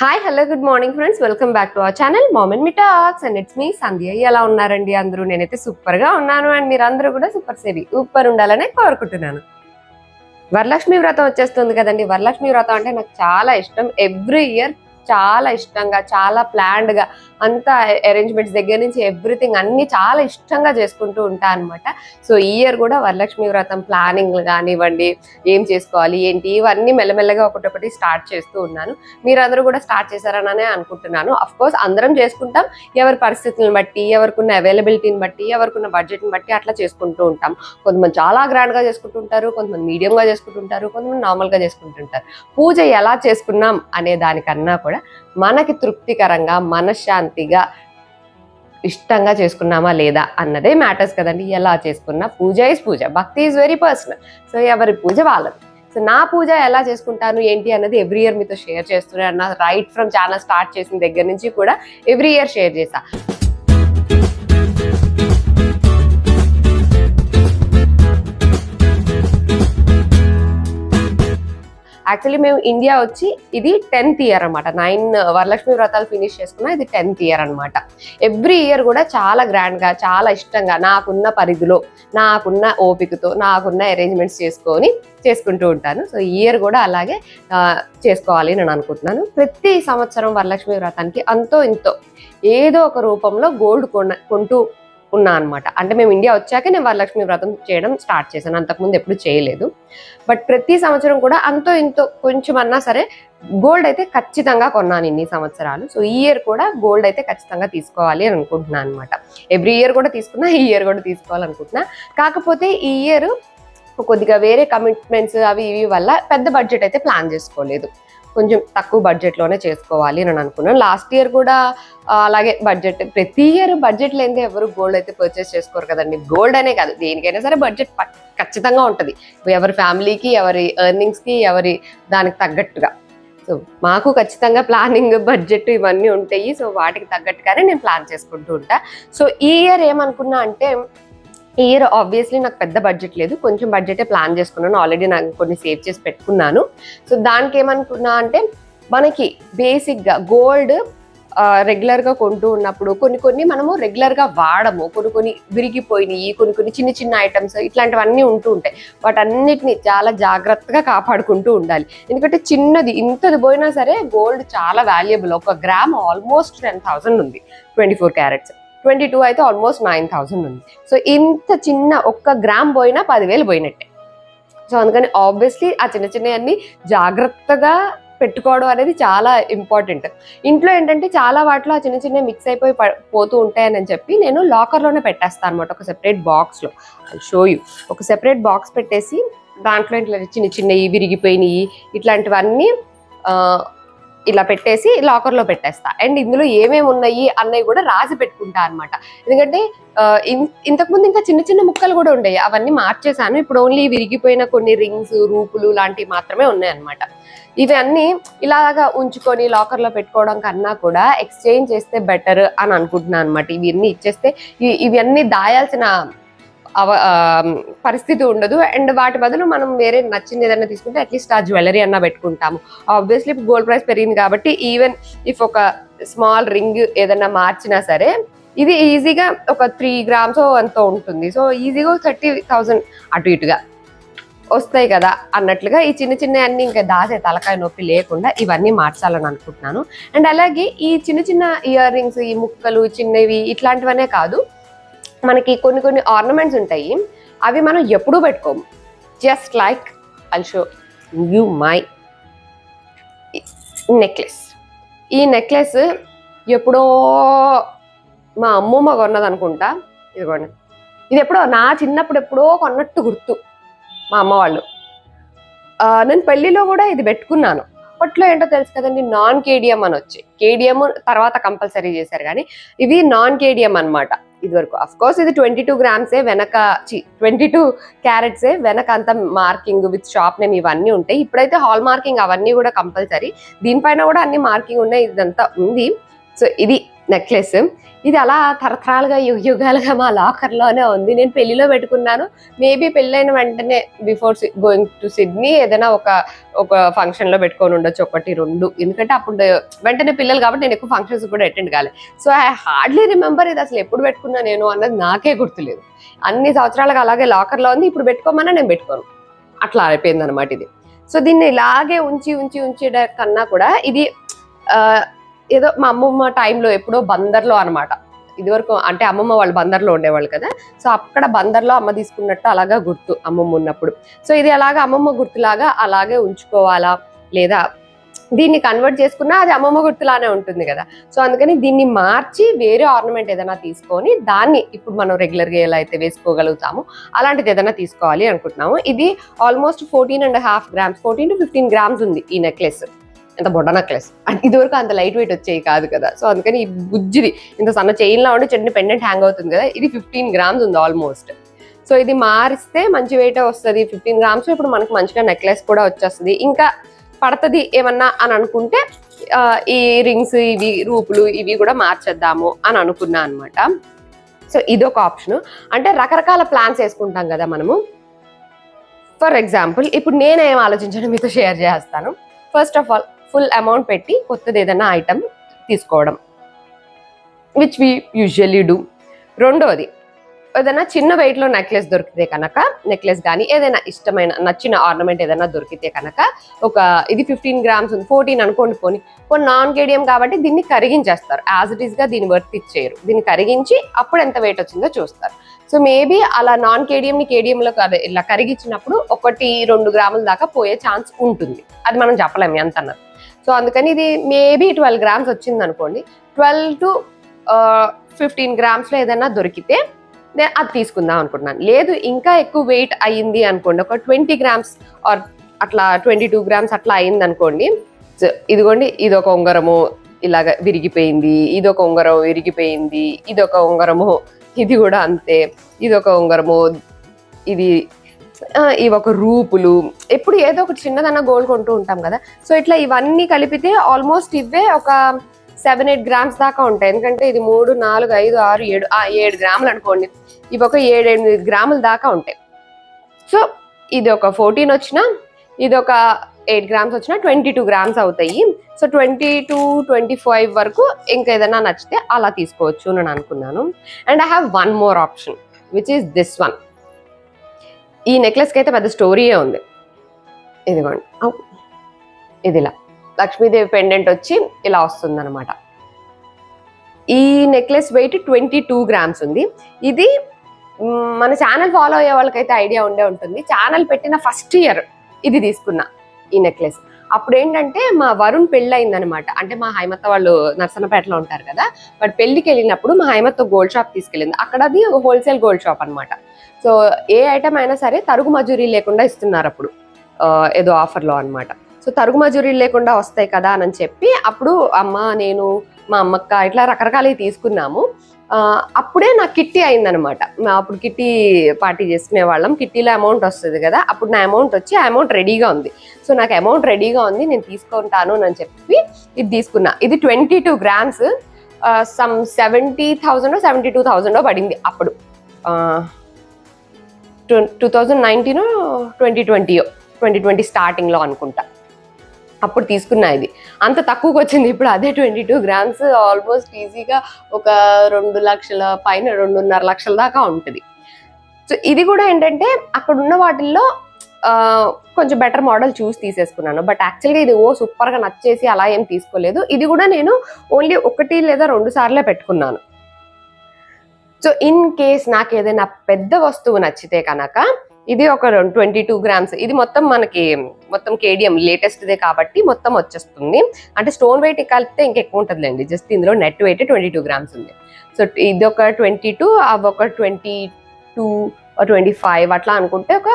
Hi hello good morning friends welcome back to our channel మామెన్ మిటాక్స్ and it's me Sandhya ఎలా ఉన్నారండి అందరూ? నేనైతే సూపర్గా ఉన్నాను. అండ్ మీరు అందరూ కూడా సూపర్ సేవి సూపర్ ఉండాలని కోరుకుంటున్నాను. వరలక్ష్మి వ్రతం వచ్చేస్తుంది కదండి. వరలక్ష్మి వ్రతం అంటే నాకు చాలా ఇష్టం. ఎవ్రీ ఇయర్ చాలా ఇష్టంగా చాలా ప్లాన్డ్గా అంతా అరేంజ్మెంట్స్ దగ్గర నుంచి ఎవ్రీథింగ్ అన్ని చాలా ఇష్టంగా చేసుకుంటూ ఉంటా అనమాట సో ఈ ఇయర్ కూడా వరలక్ష్మి వ్రతం ప్లానింగ్ కానివ్వండి ఏం చేసుకోవాలి ఏంటి ఇవన్నీ మెల్లమెల్లగా ఒకటొకటి స్టార్ట్ చేస్తూ ఉన్నాను. మీరందరూ కూడా స్టార్ట్ చేశారననే అనుకుంటున్నాను. అఫ్ కోర్స్ అందరం చేసుకుంటాం. ఎవరి పరిస్థితులను బట్టి ఎవరికున్న అవైలబిలిటీని బట్టి ఎవరికున్న బడ్జెట్ని బట్టి అట్లా చేసుకుంటూ ఉంటాం. కొంతమంది చాలా గ్రాండ్గా చేసుకుంటుంటారు కొంతమంది మీడియం గా చేసుకుంటుంటారు కొంతమంది నార్మల్గా చేసుకుంటుంటారు పూజ ఎలా చేసుకున్నాం అనే దానికన్నా కూడా మనకి తృప్తికరంగా మనశ్శాంతిగా ఇష్టంగా చేసుకున్నామా లేదా అన్నదే మ్యాటర్స్ కదండి. ఎలా చేసుకున్నా పూజ ఇస్ పూజ. భక్తి ఈజ్ వెరీ పర్సనల్ సో ఎవరి పూజ వాళ్ళది. సో నా పూజ ఎలా చేసుకుంటాను ఏంటి అన్నది ఎవ్రీ ఇయర్ మీతో షేర్ చేస్తున్నాను అన్న రైట్ ఫ్రమ్ ఛానల్ స్టార్ట్ చేసిన దగ్గర నుంచి కూడా ఎవ్రీ ఇయర్ షేర్ చేసా యాక్చువల్లీ మేము ఇండియా వచ్చి ఇది టెన్త్ ఇయర్ అనమాట నైన్ వరలక్ష్మి వ్రతాలు ఫినిష్ చేసుకున్నా ఇది టెన్త్ ఇయర్ అనమాట ఎవ్రీ ఇయర్ కూడా చాలా గ్రాండ్గా చాలా ఇష్టంగా నాకున్న పరిధిలో నాకున్న ఓపికతో నాకున్న అరేంజ్మెంట్స్ చేసుకొని చేసుకుంటూ ఉంటాను. సో ఈ ఇయర్ కూడా అలాగే చేసుకోవాలి నేను అనుకుంటున్నాను. ప్రతి సంవత్సరం వరలక్ష్మి వ్రతానికి అంతో ఇంతో ఏదో ఒక రూపంలో గోల్డ్ కొన కొంటూ ఉన్నా అనమాట అంటే మేము ఇండియా వచ్చాక నేను వరలక్ష్మి వ్రతం చేయడం స్టార్ట్ చేశాను. అంతకుముందు ఎప్పుడు చేయలేదు. బట్ ప్రతి సంవత్సరం కూడా అంతో ఇంతో కొంచెం అన్నా సరే గోల్డ్ అయితే ఖచ్చితంగా కొన్నాను ఇన్ని సంవత్సరాలు. సో ఈ ఇయర్ కూడా గోల్డ్ అయితే ఖచ్చితంగా తీసుకోవాలి అని అనుకుంటున్నాను అనమాట ఎవ్రీ ఇయర్ కూడా తీసుకున్నా ఈ ఇయర్ కూడా తీసుకోవాలనుకుంటున్నా. కాకపోతే ఈ ఇయర్ కొద్దిగా వేరే కమిట్మెంట్స్ అవి ఇవి వల్ల పెద్ద బడ్జెట్ అయితే ప్లాన్ చేసుకోలేదు. కొంచెం తక్కువ బడ్జెట్లోనే చేసుకోవాలి అని అనుకున్నాను. లాస్ట్ ఇయర్ కూడా అలాగే బడ్జెట్ ప్రతి ఇయర్ బడ్జెట్ లేనిదే ఎవరు గోల్డ్ అయితే పర్చేస్ చేసుకోరు కదండి. గోల్డ్ అనే కాదు దేనికైనా సరే బడ్జెట్ ఖచ్చితంగా ఉంటుంది. ఎవరి ఫ్యామిలీకి ఎవరి ఎర్నింగ్స్కి ఎవరి దానికి తగ్గట్టుగా. సో మాకు ఖచ్చితంగా ప్లానింగ్ బడ్జెట్ ఇవన్నీ ఉంటాయి. సో వాటికి తగ్గట్టుగానే నేను ప్లాన్ చేసుకుంటూ ఉంటా. సో ఈ ఇయర్ ఏమనుకున్నా అంటే ఈ ఇయర్ ఆబ్వియస్లీ నాకు పెద్ద బడ్జెట్ లేదు. కొంచెం బడ్జెటే ప్లాన్ చేసుకున్నాను. ఆల్రెడీ నాకు కొన్ని సేవ్ చేసి పెట్టుకున్నాను. సో దానికి ఏమనుకున్నా అంటే మనకి బేసిక్గా గోల్డ్ రెగ్యులర్గా కొంటూ ఉన్నప్పుడు కొన్ని కొన్ని మనము రెగ్యులర్గా వాడము. కొన్ని కొన్ని విరిగిపోయినాయి కొన్ని కొన్ని చిన్న చిన్న ఐటమ్స్ ఇట్లాంటివన్నీ ఉంటూ ఉంటాయి. వాటన్నిటిని చాలా జాగ్రత్తగా కాపాడుకుంటూ ఉండాలి. ఎందుకంటే చిన్నది ఇంతది పోయినా సరే గోల్డ్ చాలా వాల్యుబుల్ ఒక గ్రామ్ ఆల్మోస్ట్ టెన్ థౌసండ్ ఉంది. Twenty four carats twenty two అయితే ఆల్మోస్ట్ నైన్ థౌసండ్ ఉంది. సో ఇంత చిన్న ఒక్క గ్రామ్ పోయినా పదివేలు పోయినట్టే. సో అందుకని ఆబ్వియస్లీ ఆ చిన్న చిన్నవన్నీ జాగ్రత్తగా పెట్టుకోవడం అనేది చాలా ఇంపార్టెంట్ ఇంట్లో ఏంటంటే చాలా వాటిలో ఆ చిన్న చిన్న మిక్స్ అయిపోయి పోతూ ఉంటాయని చెప్పి నేను లాకర్లోనే పెట్టేస్తాను అనమాట ఒక సెపరేట్ బాక్స్లో షో యూ ఒక సెపరేట్ బాక్స్ పెట్టేసి దాంట్లో ఇట్లా చిన్న చిన్నవి విరిగిపోయినవి ఇట్లాంటివన్నీ ఇలా పెట్టేసి లాకర్లో పెట్టేస్తా. అండ్ ఇందులో ఏమేమి ఉన్నాయి అన్నవి కూడా రాసి పెట్టుకుంటా అనమాట ఎందుకంటే ఇన్- ఇంతకుముందు ఇంకా చిన్న చిన్న ముక్కలు కూడా ఉండేవి. అవన్నీ మార్చేసాను ఇప్పుడు ఓన్లీ విరిగిపోయిన కొన్ని రింగ్స్ రూపులు లాంటివి మాత్రమే ఉన్నాయి అనమాట ఇవన్నీ ఇలాగా ఉంచుకొని లాకర్లో పెట్టుకోవడం కన్నా కూడా ఎక్స్చేంజ్ చేస్తే బెటర్ అని అనుకుంటున్నాను అనమాట ఇవన్నీ ఇచ్చేస్తే ఇవన్నీ దాయాల్సిన అవ పరిస్థితి ఉండదు. అండ్ వాటి బదులు మనం వేరే నచ్చింది ఏదైనా తీసుకుంటే అట్లీస్ట్ ఆ జ్యువెలరీ అన్నా పెట్టుకుంటాము. ఆబ్వియస్లీ గోల్డ్ ప్రైస్ పెరిగింది కాబట్టి ఈవెన్ ఇఫ్ ఒక స్మాల్ రింగ్ ఏదైనా మార్చినా సరే ఇది ఈజీగా ఒక త్రీ గ్రామ్స్ అంత ఉంటుంది. సో ఈజీగా థర్టీ థౌజండ్ అటు ఇటుగా వస్తాయి కదా అన్నట్లుగా ఈ చిన్న చిన్న అన్ని ఇంకా దాసే తలకాయ నొప్పి లేకుండా ఇవన్నీ మార్చాలని అనుకుంటున్నాను. అండ్ అలాగే ఈ చిన్న చిన్న ఇయర్ రింగ్స్ ఈ ముక్కలు చిన్నవి ఇట్లాంటివనే కాదు. మనకి కొన్ని కొన్ని ఆర్నమెంట్స్ ఉంటాయి. అవి మనం ఎప్పుడూ పెట్టుకోము. Just like I'll show you my necklace ఈ నెక్లెస్ ఎప్పుడో మా అమ్మమ్మ కొన్నది అనుకుంటా. ఇదిగోండి. ఇది ఎప్పుడో నా చిన్నప్పుడు ఎప్పుడో కొన్నట్టు గుర్తు. మా అమ్మ వాళ్ళు. నేను పెళ్ళిలో కూడా ఇది పెట్టుకున్నాను. అప్పట్లో ఏంటో తెలుసు కదండి నాన్ కేడిఎం అని వచ్చి. కేడిఎం తర్వాత కంపల్సరీ చేశారు కానీ ఇది నాన్ కేడిఎం అనమాట ఇది వరకు అఫ్ కోర్స్ ఇది ట్వంటీ టూ గ్రామ్సే వెనక ట్వంటీ టూ క్యారెట్సే వెనక అంత మార్కింగ్ విత్ షాప్ నేమ్ ఇవన్నీ ఉంటాయి. ఇప్పుడైతే హాల్ మార్కింగ్ అవన్నీ కూడా కంపల్సరీ దీనిపైన కూడా అన్ని మార్కింగ్ ఉన్నాయి. ఇదంతా ఉంది. సో ఇది నెక్లెస్. ఇది అలా తరతరాలుగా యుగ యుగాలుగా మా లాకర్లోనే ఉంది. నేను పెళ్ళిలో పెట్టుకున్నాను. మేబీ పెళ్ళైన వెంటనే బిఫోర్ గోయింగ్ టు సిడ్నీ ఏదైనా ఒక ఒక ఫంక్షన్లో పెట్టుకొని ఉండొచ్చు. ఒకటి రెండు. ఎందుకంటే అప్పుడు వెంటనే పిల్లలు కాబట్టి నేను ఎక్కువ ఫంక్షన్స్ కూడా అటెండ్ కాలేదు సో ఐ హార్డ్లీ రిమెంబర్ ఇది అసలు ఎప్పుడు పెట్టుకున్నా నేను అన్నది నాకే గుర్తులేదు. అన్ని సంవత్సరాలుగా అలాగే లాకర్లో ఉంది. ఇప్పుడు పెట్టుకోమన్నా నేను పెట్టుకోను. అట్లా అయిపోయింది అనమాట ఇది. సో దీన్ని ఇలాగే ఉంచి ఉంచి ఉంచడం కన్నా కూడా ఇది ఏదో మా అమ్మమ్మ టైంలో ఎప్పుడో బందర్లో అనమాట ఇదివరకు అంటే అమ్మమ్మ వాళ్ళు బందర్లో ఉండేవాళ్ళు కదా. సో అక్కడ బందర్లో అమ్మ తీసుకున్నట్టు అలాగా గుర్తు అమ్మమ్మ ఉన్నప్పుడు. సో ఇది అలాగా అమ్మమ్మ గుర్తులాగా అలాగే ఉంచుకోవాలా? లేదా దీన్ని కన్వర్ట్ చేసుకున్నా అది అమ్మమ్మ గుర్తులానే ఉంటుంది కదా. సో అందుకని దీన్ని మార్చి వేరే ఆర్నమెంట్ ఏదైనా తీసుకొని దాన్ని ఇప్పుడు మనం రెగ్యులర్గా ఎలా అయితే వేసుకోగలుగుతామో అలాంటిది ఏదైనా తీసుకోవాలి అనుకుంటున్నాము. ఇది almost fourteen and half grams fourteen to fifteen grams ఉంది ఈ నెక్లెస్ ఎంత బొడ్డ నెక్లెస్ ఇదివరకు అంత లైట్ వెయిట్ వచ్చేవి కాదు కదా. సో అందుకని ఈ బుజ్జిది ఇంత సన్న చైన్ ఉంటే ఉండి చిన్న పెండెంట్ హ్యాంగ్ అవుతుంది కదా. ఇది ఫిఫ్టీన్ గ్రామ్స్ ఉంది ఆల్మోస్ట్ సో ఇది మారిస్తే మంచి వెయిట్ వస్తుంది. ఫిఫ్టీన్ గ్రామ్స్ ఇప్పుడు మనకు మంచిగా నెక్లెస్ కూడా వచ్చేస్తుంది. ఇంకా పడుతుంది ఏమన్నా అని అనుకుంటే ఈ రింగ్స్ ఇవి రూపులు ఇవి కూడా మార్చేద్దాము అని అనుకున్నా అనమాట సో ఇది ఒక ఆప్షన్ అంటే రకరకాల ప్లాన్స్ వేసుకుంటాం కదా మనము. ఫర్ ఎగ్జాంపుల్ ఇప్పుడు నేనేం ఆలోచించాను మీతో షేర్ చేస్తాను. First of all full amount పెట్టి కొత్తది ఏదైనా ఐటమ్ తీసుకోవడం విచ్ వి యూజువలీ డూ రెండవది ఏదైనా చిన్న వెయిట్లో నెక్లెస్ దొరికితే కనుక నెక్లెస్ కానీ ఏదైనా ఇష్టమైన నచ్చిన ఆర్నమెంట్ ఏదైనా దొరికితే కనుక ఒక ఇది ఫిఫ్టీన్ గ్రామ్స్ ఉంది ఫోర్టీన్ అనుకోండి పోనీ. కొన్ని నాన్ కేడియం కాబట్టి దీన్ని కరిగించేస్తారు. యాజ్ ఇట్ ఈస్గా దీన్ని వర్త్ ఇచ్చేయరు. దీన్ని కరిగించి అప్పుడు ఎంత వెయిట్ వచ్చిందో చూస్తారు. సో మేబీ అలా నాన్ కేడియంని కేడియంలో ఇలా కరిగించినప్పుడు ఒకటి రెండు గ్రాముల దాకా పోయే ఛాన్స్ ఉంటుంది. అది మనం చెప్పలేము ఎంత అన్నది. సో అందుకని ఇది మేబీ ట్వెల్వ్ గ్రామ్స్ వచ్చింది అనుకోండి ట్వెల్వ్ టు ఫిఫ్టీన్ గ్రామ్స్లో ఏదైనా దొరికితే నేను అది తీసుకుందాం అనుకుంటున్నాను. లేదు ఇంకా ఎక్కువ వెయిట్ అయ్యింది అనుకోండి ఒక ట్వంటీ గ్రామ్స్ ఆర్ అట్లా ట్వంటీ టూ గ్రామ్స్ అట్లా అయింది అనుకోండి సో ఇదిగోండి ఇది ఒక ఉంగరము ఇలాగ విరిగిపోయింది ఇది ఒక ఉంగరం విరిగిపోయింది ఇది ఒక ఉంగరము ఇది కూడా అంతే ఇది ఒక ఉంగరము ఇది ఇవి ఒక రూపులు ఎప్పుడు ఏదో ఒక చిన్నదన్న గోల్డ్ కొంటూ ఉంటాం కదా. సో ఇట్లా ఇవన్నీ కలిపితే ఆల్మోస్ట్ ఇవే ఒక సెవెన్ ఎయిట్ గ్రామ్స్ దాకా ఉంటాయి. ఎందుకంటే ఇది మూడు నాలుగు ఐదు ఆరు ఏడు ఏడు గ్రాములు అనుకోండి. ఇవి ఒక ఏడు ఎనిమిది గ్రాముల దాకా ఉంటాయి. సో ఇది ఒక ఫోర్టీన్ వచ్చిన ఇది ఒక ఎయిట్ గ్రామ్స్ వచ్చిన ట్వంటీ టూ గ్రామ్స్ అవుతాయి. So twenty two twenty five వరకు ఇంకా ఏదైనా నచ్చితే అలా తీసుకోవచ్చు అని నేను అనుకున్నాను. And I have one more option which is this one ఈ నెక్లెస్కి అయితే పెద్ద స్టోరీయే ఉంది. ఇదిగోండి. ఇది ఇలా లక్ష్మీదేవి పెండెంట్ వచ్చి ఇలా వస్తుంది అనమాట ఈ necklace weight twenty two grams ఉంది. ఇది మన ఛానల్ ఫాలో అయ్యే వాళ్ళకైతే ఐడియా ఉండే ఉంటుంది. ఛానల్ పెట్టిన ఫస్ట్ ఇయర్ ఇది తీసుకున్నా. ఈ నెక్లెస్ అప్పుడు ఏంటంటే మా వరుణ్ పెళ్ళి అయిందనమాట అంటే మా హైమత్త వాళ్ళు నర్సనపేటలో ఉంటారు కదా. బట్ పెళ్ళికి వెళ్ళినప్పుడు మా హైమత్త గోల్డ్ షాప్ తీసుకెళ్ళింది. అక్కడ అది హోల్సేల్ గోల్డ్ షాప్ అనమాట. సో ఏ ఐటమ్ అయినా సరే తరుగు మజూరీ లేకుండా ఇస్తున్నారు అప్పుడు ఏదో ఆఫర్లో అన్నమాట సో తరుగు మజూరీ లేకుండా వస్తాయి కదా అని చెప్పి అప్పుడు అమ్మ నేను మా అమ్మక్క ఇట్లా రకరకాలవి తీసుకున్నాము. అప్పుడే నాకు కిట్టి అయిందనమాట. అప్పుడు కిట్టి పార్టీ చేసుకునే వాళ్ళం. కిట్టీలో అమౌంట్ వస్తుంది కదా అప్పుడు నా అమౌంట్ వచ్చి ఆ అమౌంట్ రెడీగా ఉంది. సో నాకు అమౌంట్ రెడీగా ఉంది నేను తీసుకుంటాను అని చెప్పి ఇది తీసుకున్నా. ఇది twenty two grams some seventy thousand seventy two థౌజండో పడింది అప్పుడు. టూ థౌజండ్ నైన్టీన్ ట్వంటీ ట్వంటీయో ట్వంటీ ట్వంటీ స్టార్టింగ్లో అనుకుంటా. అప్పుడు తీసుకున్నా ఇది. అంత తక్కువకి వచ్చింది. ఇప్పుడు అదే ట్వంటీ టూ గ్రామ్స్ ఆల్మోస్ట్ ఈజీగా ఒక రెండు లక్షల పైన రెండున్నర లక్షల దాకా ఉంటుంది. సో ఇది కూడా ఏంటంటే అక్కడ ఉన్న వాటిల్లో కొంచెం బెటర్ మోడల్ చూసి తీసేసుకున్నాను. బట్ యాక్చువల్గా ఇది ఓ సూపర్గా నచ్చేసి అలా ఏం తీసుకోలేదు. ఇది కూడా నేను ఓన్లీ ఒకటి లేదా రెండు సార్లే పెట్టుకున్నాను. సో ఇన్ కేస్ నాకు ఏదైనా పెద్ద వస్తువు నచ్చితే కనుక ఇది ఒక ట్వంటీ టూ గ్రామ్స్. ఇది మొత్తం మనకి మొత్తం కేడియం లేటెస్ట్దే కాబట్టి మొత్తం వచ్చేస్తుంది. అంటే స్టోన్ వెయిట్ కలిపితే ఇంకెక్కువ ఉంటుందిలేండి. జస్ట్ ఇందులో net weight twenty two grams ఉంది. సో ఇది ఒక ట్వంటీ టూ అవి ఒక ట్వంటీ టూ ట్వంటీ ఫైవ్ అట్లా అనుకుంటే ఒక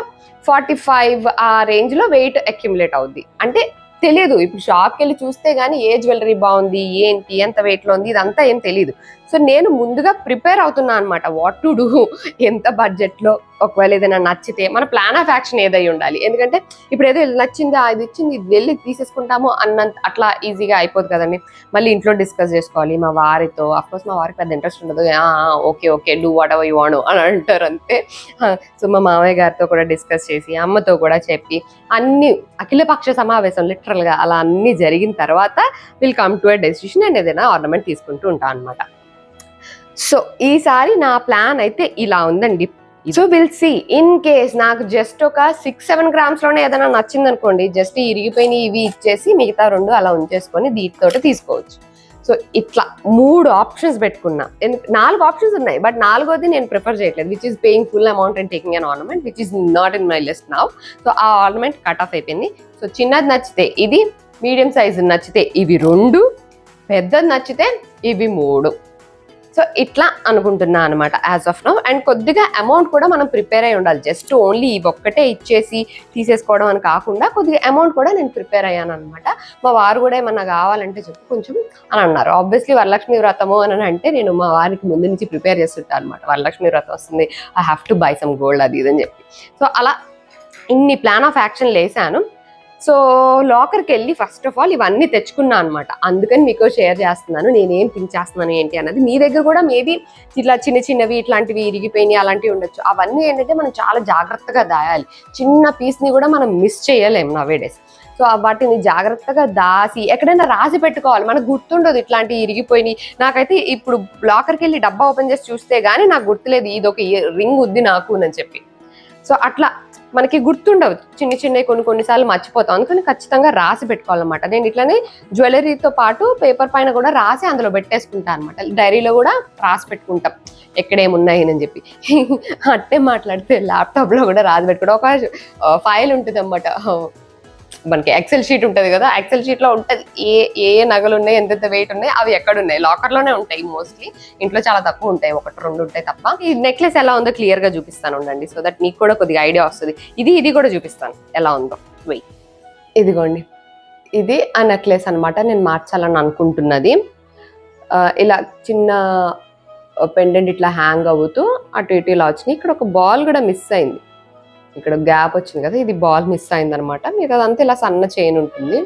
ఫార్టీ ఫైవ్ ఆ రేంజ్లో వెయిట్ అక్యుములేట్ అవుద్ది. అంటే తెలియదు ఇప్పుడు షాప్కి వెళ్ళి చూస్తే కానీ ఏ జ్యువెలరీ బాగుంది ఏంటి ఎంత వెయిట్లో లో ఉంది ఇదంతా ఏం తెలియదు సో నేను ముందుగా ప్రిపేర్ అవుతున్నా అనమాట వాట్ టు డూ ఎంత బడ్జెట్లో ఒకవేళ ఏదైనా నచ్చితే మన ప్లాన్ ఆఫ్ యాక్షన్ ఏదై ఉండాలి. ఎందుకంటే ఇప్పుడు ఏదో నచ్చిందా ఇది ఇచ్చింది ఇది వెళ్ళి తీసేసుకుంటాము అన్నంత అట్లా ఈజీగా అయిపోదు కదండి. మళ్ళీ ఇంట్లో డిస్కస్ చేసుకోవాలి. మా వారితో అఫ్కోర్స్ మా వారికి పెద్ద ఇంట్రెస్ట్ ఉండదు. Okay okay do whatever you want అని అంటారు అంతే. సో మా మామయ్య గారితో కూడా డిస్కస్ చేసి అమ్మతో కూడా చెప్పి అన్ని అఖిలపక్ష సమావేశం లిటరల్గా అలా అన్ని జరిగిన తర్వాత will come to a decision నేను ఏదైనా ఆర్నమెంట్ తీసుకుంటూ ఉంటాను అనమాట సో ఈసారి నా ప్లాన్ అయితే ఇలా ఉందండి. So will see in case నాకు జస్ట్ ఒక సిక్స్ సెవెన్ గ్రామ్స్లోనే ఏదైనా నచ్చింది అనుకోండి జస్ట్ ఇరిగిపోయిన ఇవి ఇచ్చేసి మిగతా రెండు అలా ఉంచేసుకొని వీటితోటి తీసుకోవచ్చు. సో ఇట్లా మూడు ఆప్షన్స్ పెట్టుకున్నా. నాలుగు ఆప్షన్స్ ఉన్నాయి బట్ నాలుగోది నేను ప్రిఫర్ చేయట్లేదు which is paying full amount and taking an ornament which is not in my list now so ఆ ఆర్నమెంట్ కట్ ఆఫ్ అయిపోయింది. సో చిన్నది నచ్చితే ఇది మీడియం సైజ్ నచ్చితే ఇవి రెండు పెద్దది నచ్చితే ఇవి మూడు. సో ఇట్లా అనుకుంటున్నా అనమాట యాజ్ ఆఫ్ నౌ అండ్ కొద్దిగా అమౌంట్ కూడా మనం ప్రిపేర్ అయి ఉండాలి. జస్ట్ ఓన్లీ ఇవి ఒక్కటే ఇచ్చేసి తీసేసుకోవడం అని కాకుండా కొద్దిగా అమౌంట్ కూడా నేను ప్రిపేర్ అయ్యాను అనమాట మా వారు కూడా ఏమన్నా కావాలంటే చెప్పు కొంచెం అని అన్నారు. ఆబ్వియస్లీ వరలక్ష్మి వ్రతము అని అంటే నేను మా వారికి ముందు నుంచి ప్రిపేర్ చేస్తుంటాను అనమాట వరలక్ష్మి వ్రతం వస్తుంది. I have to buy some gold అది ఇది అని చెప్పి. సో అలా ఇన్ని ప్లాన్ ఆఫ్ యాక్షన్ వేసాను సో లాకర్కి వెళ్ళి ఫస్ట్ ఆఫ్ ఆల్ ఇవన్నీ తెచ్చుకున్నా అనమాట అందుకని మీకు షేర్ చేస్తున్నాను నేనేం థింక్ చేస్తున్నాను ఏంటి అన్నది. మీ దగ్గర కూడా మేబీ ఇట్లా చిన్న చిన్నవి ఇట్లాంటివి ఇరిగిపోయినాయి అలాంటివి ఉండొచ్చు. అవన్నీ ఏంటంటే మనం చాలా జాగ్రత్తగా దాయాలి. చిన్న పీస్ని కూడా మనం మిస్ చేయలేము నవేడేస్ సో వాటిని జాగ్రత్తగా దాసి ఎక్కడైనా రాసి పెట్టుకోవాలి. మనకు గుర్తుండదు ఇట్లాంటివి ఇరిగిపోయినాయి. నాకైతే ఇప్పుడు లాకర్కి వెళ్ళి డబ్బా ఓపెన్ చేసి చూస్తే కానీ నాకు గుర్తులేదు ఇది ఒక రింగ్ ఉంది నాకు అని చెప్పి. సో అట్లా మనకి గుర్తుండవు. చిన్న చిన్నవి కొన్ని కొన్నిసార్లు మర్చిపోతాం. అందుకని ఖచ్చితంగా రాసి పెట్టుకోవాలన్నమాట. నేను ఇట్లానే జ్యువెలరీతో పాటు పేపర్ పైన కూడా రాసి అందులో పెట్టేసుకుంటాను అనమాట డైరీలో కూడా రాసి పెట్టుకుంటాం. ఎక్కడేమున్నాయి అని చెప్పి. అట్టే మాట్లాడితే ల్యాప్టాప్లో కూడా రాసి పెట్టుకుంటాం. ఒక ఫైల్ ఉంటుంది అన్నమాట మనకి ఎక్సెల్ షీట్ ఉంటుంది కదా ఎక్సెల్ షీట్లో ఉంటుంది ఏ ఏ ఏ నగలు ఉన్నాయి ఎంతెంత వెయిట్ ఉన్నాయి అవి ఎక్కడ ఉన్నాయి లాకర్లోనే ఉంటాయి మోస్ట్లీ ఇంట్లో చాలా తక్కువ ఉంటాయి ఒకటి రెండు ఉంటాయి తప్ప. ఈ నెక్లెస్ ఎలా ఉందో క్లియర్గా చూపిస్తాను ఉండండి సో దట్ మీకు కూడా కొద్దిగా ఐడియా వస్తుంది. ఇది ఇది కూడా చూపిస్తాను ఎలా ఉందో. వెయ్యి ఇదిగోండి. ఇది ఆ నెక్లెస్ అనమాట నేను మార్చాలని అనుకుంటున్నది. ఇలా చిన్న పెండెంట్ ఇట్లా హ్యాంగ్ అవుతూ అటు ఇటు ఇలా వచ్చినాయి. ఇక్కడ ఒక బాల్ కూడా మిస్ అయింది. ఇక్కడ గ్యాప్ వచ్చింది కదా ఇది బాల్ మిస్ అయింది అనమాట మీకు అదంతా ఇలా సన్న చైన్ ఉంటుంది.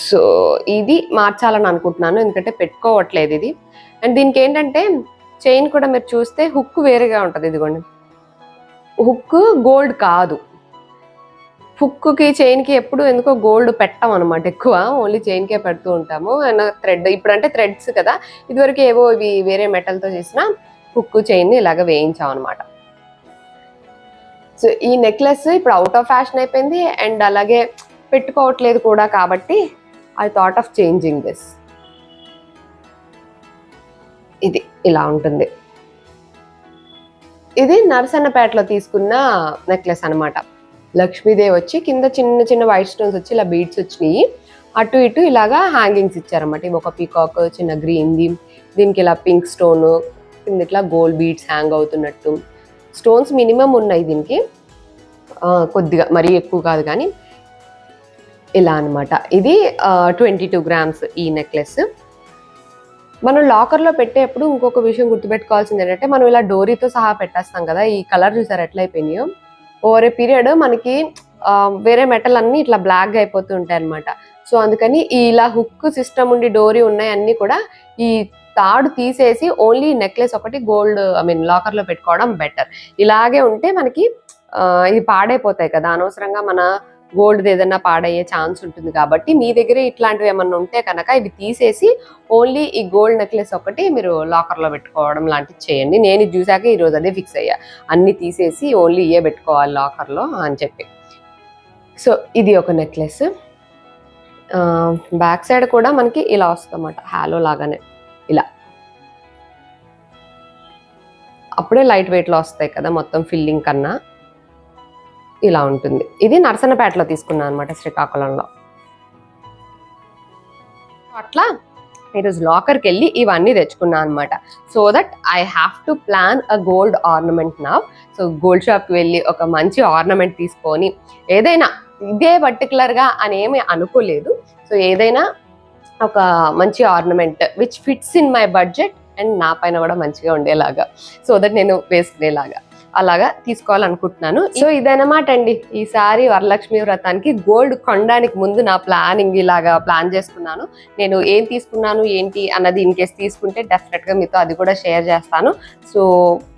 సో ఇది మార్చాలని అనుకుంటున్నాను. ఎందుకంటే పెట్టుకోవట్లేదు ఇది. అండ్ దీనికి ఏంటంటే చైన్ కూడా మీరు చూస్తే హుక్ వేరేగా ఉంటుంది ఇదిగోండి. హుక్ గోల్డ్ కాదు. హుక్కి చైన్కి ఎప్పుడు ఎందుకో గోల్డ్ పెట్టాం అనమాట ఎక్కువ. ఓన్లీ చైన్కే పెడుతూ ఉంటాము. అండ్ థ్రెడ్ ఇప్పుడు అంటే థ్రెడ్స్ కదా. ఇదివరకు ఏవో ఇవి వేరే మెటల్తో చేసిన హుక్ చైన్ ఇలాగ వేయించాం అనమాట సో ఈ నెక్లెస్ ఇప్పుడు అవుట్ ఆఫ్ ఫ్యాషన్ అయిపోయింది. అండ్ అలాగే పెట్టుకోవట్లేదు కూడా కాబట్టి I thought of changing this ఇది ఇలా ఉంటుంది. ఇది నరసన్నపేటలో తీసుకున్న నెక్లెస్ అనమాట లక్ష్మీదేవి వచ్చి కింద చిన్న చిన్న వైట్ స్టోన్స్ వచ్చి ఇలా బీడ్స్ వచ్చినాయి. అటు ఇటు ఇలాగా హ్యాంగింగ్స్ ఇచ్చారన్నమాట. ఇవి ఒక పీకాక్ చిన్న గ్రీన్ది దీనికి ఇలా పింక్ స్టోన్ కింద ఇట్లా గోల్డ్ బీడ్స్ హ్యాంగ్ అవుతున్నట్టు. స్టోన్స్ మినిమం ఉన్నాయి దీనికి. కొద్దిగా మరీ ఎక్కువ కాదు కానీ ఇలా అన్నమాట. ఇది ట్వంటీ టూ గ్రామ్స్ ఈ నెక్లెస్. మనం లాకర్లో పెట్టేప్పుడు ఇంకొక విషయం గుర్తుపెట్టుకోవాల్సింది ఏంటంటే మనం ఇలా డోరీతో సహా పెట్టేస్తాం కదా ఈ కలర్ చూసారు ఎట్లా అయిపోయినాయో? ఓవర్ ఏ పీరియడ్ మనకి వేరే మెటల్ అన్ని ఇట్లా బ్లాక్ అయిపోతూ ఉంటాయి అనమాట సో అందుకని ఇలా హుక్ సిస్టమ్ ఉండి డోరీ ఉన్నాయి అన్ని కూడా ఈ తాడు తీసేసి ఓన్లీ నెక్లెస్ ఒకటి గోల్డ్ ఐ మీన్ లాకర్లో పెట్టుకోవడం బెటర్. ఇలాగే ఉంటే మనకి ఇది పాడైపోతాయి కదా. అనవసరంగా మన గోల్డ్ ఏదైనా పాడయ్యే ఛాన్స్ ఉంటుంది కాబట్టి మీ దగ్గర ఇట్లాంటివి ఏమన్నా ఉంటే కనుక ఇవి తీసేసి ఓన్లీ ఈ గోల్డ్ నెక్లెస్ ఒకటి మీరు లాకర్లో పెట్టుకోవడం లాంటివి చేయండి. నేను ఇది చూసాక ఈ రోజు అదే ఫిక్స్ అయ్యా. అన్నీ తీసేసి ఓన్లీ ఇయే పెట్టుకోవాలి లాకర్లో అని చెప్పి. సో ఇది ఒక నెక్లెస్. బ్యాక్ సైడ్ కూడా మనకి ఇలా వస్తుంది అన్నమాట హ్యాలో లాగానే. ఇలా. అప్పుడే లైట్ వెయిట్లో వస్తాయి కదా మొత్తం ఫిల్లింగ్ కన్నా. ఇలా ఉంటుంది. ఇది నర్సన్నపేటలో తీసుకున్నాను అనమాట శ్రీకాకుళంలో. అట్లా ఈరోజు లాకర్కి వెళ్ళి ఇవన్నీ తెచ్చుకున్నాను అనమాట so that I have to plan a gold ornament నా సో గోల్డ్ షాప్కి వెళ్ళి ఒక మంచి ఆర్నమెంట్ తీసుకొని ఏదైనా ఇదే పర్టికులర్గా అని ఏమీ అనుకోలేదు. సో ఏదైనా ఒక మంచి ornament which fits in my budget and నా పైన కూడా మంచిగా ఉండేలాగా. సో దట్ నేను వేసుకునేలాగా. అలాగా తీసుకోవాలనుకుంటున్నాను. సో ఇదనమాట అండి. ఈసారి వరలక్ష్మి వ్రతానికి గోల్డ్ కొనడానికి ముందు నా ప్లానింగ్ ఇలాగా ప్లాన్ చేసుకున్నాను. నేను ఏం తీసుకున్నాను ఏంటి అన్నది ఇన్ కేస్ తీసుకుంటే డెఫినెట్గా మీతో అది కూడా షేర్ చేస్తాను. సో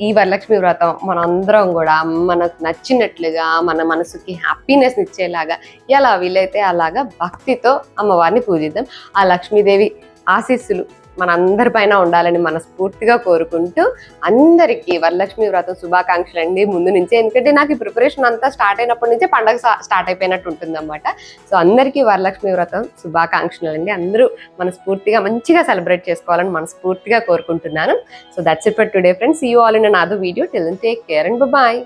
ఈ వరలక్ష్మి వ్రతం మనందరం కూడా మనకు నచ్చినట్లుగా మన మనసుకి హ్యాపీనెస్ ఇచ్చేలాగా ఎలా వీలైతే అలాగా భక్తితో అమ్మవారిని పూజిద్దాం. ఆ లక్ష్మీదేవి ఆశీస్సులు మనందరిపైన ఉండాలని మనస్ఫూర్తిగా కోరుకుంటూ అందరికీ వరలక్ష్మి వ్రతం శుభాకాంక్షలు అండి ముందు నుంచే ఎందుకంటే నాకు ఈ ప్రిపరేషన్ అంతా స్టార్ట్ అయినప్పటి నుంచే పండగ స్టార్ట్ అయిపోయినట్టు ఉంటుందన్నమాట. సో అందరికీ వరలక్ష్మి వ్రతం శుభాకాంక్షలు అండి అందరూ మనస్ఫూర్తిగా మంచిగా సెలబ్రేట్ చేసుకోవాలని మనస్ఫూర్తిగా కోరుకుంటున్నాను. So that's it for today friends. You all in another video till take care and bye